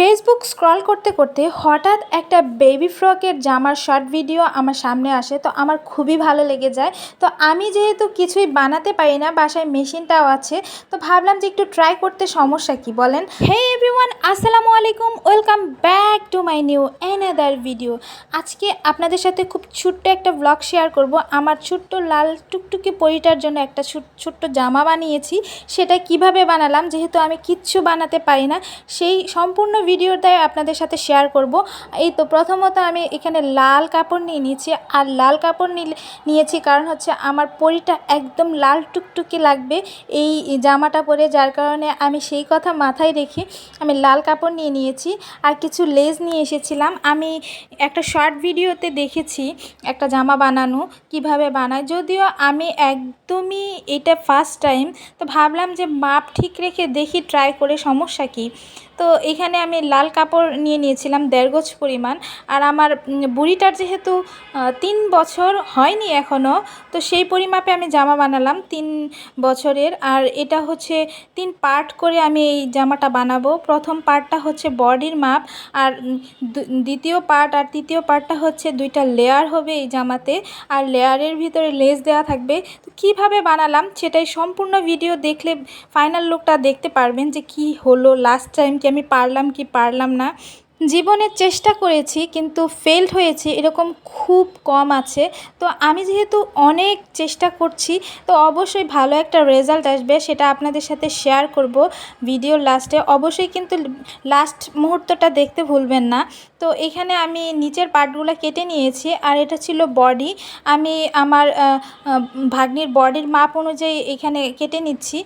Facebook scroll করতে করতে হঠাৎ একটা বেবি ফ্রকের জামার শর্ট ভিডিও আমার সামনে আসে, তো আমার খুবই ভালো লেগে যায়। তো আমি যেহেতু কিছুই বানাতে পারি না, বাসায় মেশিনটাও আছে, তো ভাবলাম যে একটু ট্রাই করতে সমস্যা কি বলেন? হে এভরিওয়ান আসসালামু আলাইকুম, welcome back to my new another video. আজকে আপনাদের সাথে খুব ছোট্ট একটা ব্লগ শেয়ার করব। আমার ছোট্ট লাল টুকটুকি পরিটার জন্য একটা ছোট- ছোট্ট জামা বানিয়েছি। সেটা কীভাবে বানালাম যেহেতু আমি কিচ্ছু বানাতে পারি না, সেই সম্পূর্ণ ভিডিওটাই আপনাদের সাথে শেয়ার করব। এই তো প্রথমত আমি এখানে লাল কাপড় নিয়ে নিয়েছি। আর লাল কাপড় নিয়েছি কারণ হচ্ছে আমার পরিটা একদম লাল টুকটুকি লাগবে। এই জামাটা পরে যার কারণে আমি সেই কথা মাথায় রেখে আমি লাল কাপড় নিয়ে নিয়েছি আর কিছু লেজ নিয়ে এসেছিলাম। আমি একটা শর্ট ভিডিওতে দেখেছি একটা জামা বানানো, কীভাবে বানায়। যদিও আমি একদমই এটা ফার্স্ট টাইম তো ভাবলাম যে মাপ ঠিক রেখে দেখি ট্রাই করে সমস্যা কী? তো এখানে আমি লাল কাপড় নিয়ে নিয়েছিলাম, দেড় গোছ পরিমাণ। আর আমার বুড়িটার যেহেতু তিন বছর হয়নি এখনও তো সেই পরিমাপে আমি জামা বানালাম তিন বছরের। আর এটা হচ্ছে তিন পার্ট করে আমি এই জামাটা বানাবো। প্রথম পার্টটা হচ্ছে বডির মাপ, আর দ্বিতীয় পার্ট আর তৃতীয় পার্টটা হচ্ছে দুইটা লেয়ার হবে এই জামাতে। আর লেয়ারের ভিতরে লেস দেওয়া থাকবে। তো কীভাবে বানালাম সেটাই সম্পূর্ণ ভিডিও দেখলে ফাইনাল লুকটা দেখতে পারবেন যে কি হলো লাস্ট টাইম কি আমি পারলাম কি পারলাম না জীবনে চেষ্টা করেছি, কিন্তু ফেলড হয়েছি, এরকম খুব কম আছে। তো আমি যেহেতু অনেক চেষ্টা করছি, তো অবশ্যই ভালো একটা রেজাল্ট আসবে, সেটা আপনাদের সাথে শেয়ার করব ভিডিওর লাস্টে অবশ্যই কিন্তু লাস্ট মুহূর্তটা দেখতে ভুলবেন না। তো এখানে আমি নিচের পার্টগুলো কেটে নিয়েছি, আর এটা ছিল বডি আমি আমার ভাগ্নির বডির মাপ অনুযায়ী এখানে কেটে নিচ্ছি।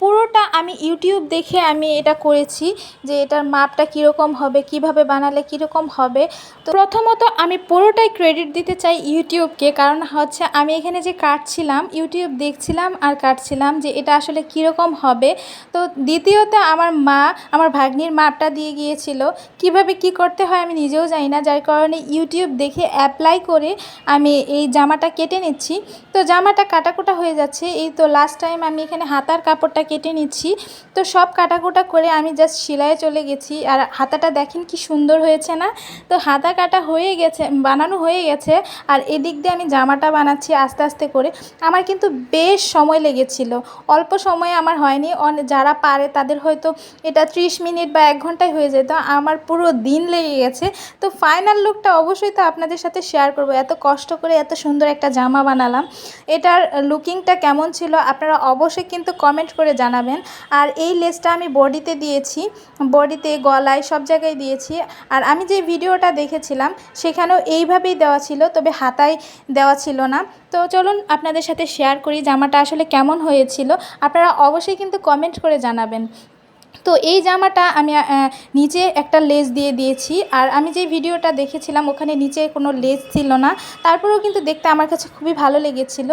পুরোটা আমি ইউটিউব দেখে আমি এটা করেছি, যে এটার মাপটা কীরকম হবে, কীভাবে বানালে কীরকম হবে? তো প্রথমত আমি পুরোটাই ক্রেডিট দিতে চাই ইউটিউবকে, কারণ হচ্ছে আমি এখানে যে কাটছিলাম, ইউটিউব দেখছিলাম আর কাটছিলাম যে এটা আসলে কীরকম হবে। তো দ্বিতীয়ত আমার মা, আমার ভাগ্নির মাপটা দিয়ে গিয়েছিল, কীভাবে কি করতে হয় আমি নিজেও জানি না, যার কারণে ইউটিউব দেখে অ্যাপ্লাই করে আমি এই জামাটা কেটে নিচ্ছি। তো জামাটা কাটাকুটা হয়ে যাচ্ছে, এই তো লাস্ট টাইম আমি এখানে হাতার কাপড়টা কেটে নিচ্ছি। তো সব কাটাকুটা করে আমি জাস্ট সেলাইয়ে চলে গেছি, আর হাতাটা দেখেন কি সুন্দর হয়েছে না? তো হাতা কাটা হয়ে গেছে, বানানো হয়ে গেছে, আর এদিক দিয়ে আমি জামাটা বানাচ্ছি আস্তে আস্তে করে। আমার কিন্তু বেশ সময় লেগেছিল, অল্প সময়ে আমার হয়নি। যারা পারে তাদের হয়তো এটা ত্রিশ মিনিট বা এক ঘন্টায় হয়ে যেত, আমার পুরো দিন লেগে গেছে। তো ফাইনাল লুকটা অবশ্যই তো আপনাদের সাথে শেয়ার করব। এত কষ্ট করে এত সুন্দর একটা জামা বানালাম। এটার লুকিংটা কেমন ছিল আপনারা অবশ্যই কিন্তু কমেন্ট করে জানাবেন। আর এই লেসটা আমি বডিতে দিয়েছি বডিতে গলায় সব জায়গায় দিয়েছি। আর আমি যে ভিডিওটা দেখেছিলাম, সেখানেও এইভাবেই দেওয়া ছিল, তবে হাতায় দেওয়া ছিল না। তো চলুন আপনাদের সাথে শেয়ার করি জামাটা আসলে কেমন হয়েছিল। আপনারা অবশ্যই কিন্তু কমেন্ট করে জানাবেন। তো এই জামাটা আমি নিচে একটা লেস দিয়ে দিয়েছি। আর আমি যে ভিডিওটা দেখেছিলাম, ওখানে নিচে কোনো লেস ছিল না। তারপরেও কিন্তু দেখতে আমার কাছে খুবই ভালো লেগেছিল।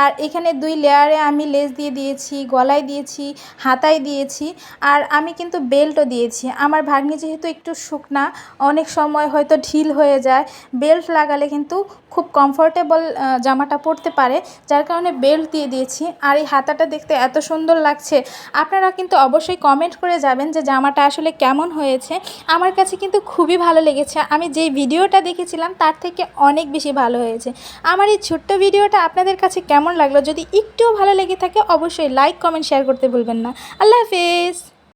আর এখানে দুই লেয়ারে আমি লেস দিয়ে দিয়েছি, গলায় দিয়েছি, হাতায় দিয়েছি। আর আমি কিন্তু বেল্টও দিয়েছি। আমার ভাগ্নি যেহেতু একটু শুকনা, অনেক সময় হয়তো ঢিল হয়ে যায়। বেল্ট লাগালে কিন্তু খুব কমফোর্টেবল জামাটা পরতে পারে। যার কারণে বেল্ট দিয়ে দিয়েছি। আর এই হাতাটা দেখতে এত সুন্দর লাগছে। আপনারা কিন্তু অবশ্যই কমেন্ট করে যাবেন যে জামাটা আসলে কেমন হয়েছে। আমার কাছে কিন্তু খুবই ভালো লেগেছে। আমি যেই ভিডিওটা দেখেছিলাম তার থেকে অনেক বেশি ভালো হয়েছে। আমার এই ছোট্ট ভিডিওটা আপনাদের কাছে কেমন লাগল? যদি একটুও ভালো লেগে থাকে, অবশ্যই লাইক কমেন্ট শেয়ার করতে ভুলবেন না। আল্লাহ হাফেজ!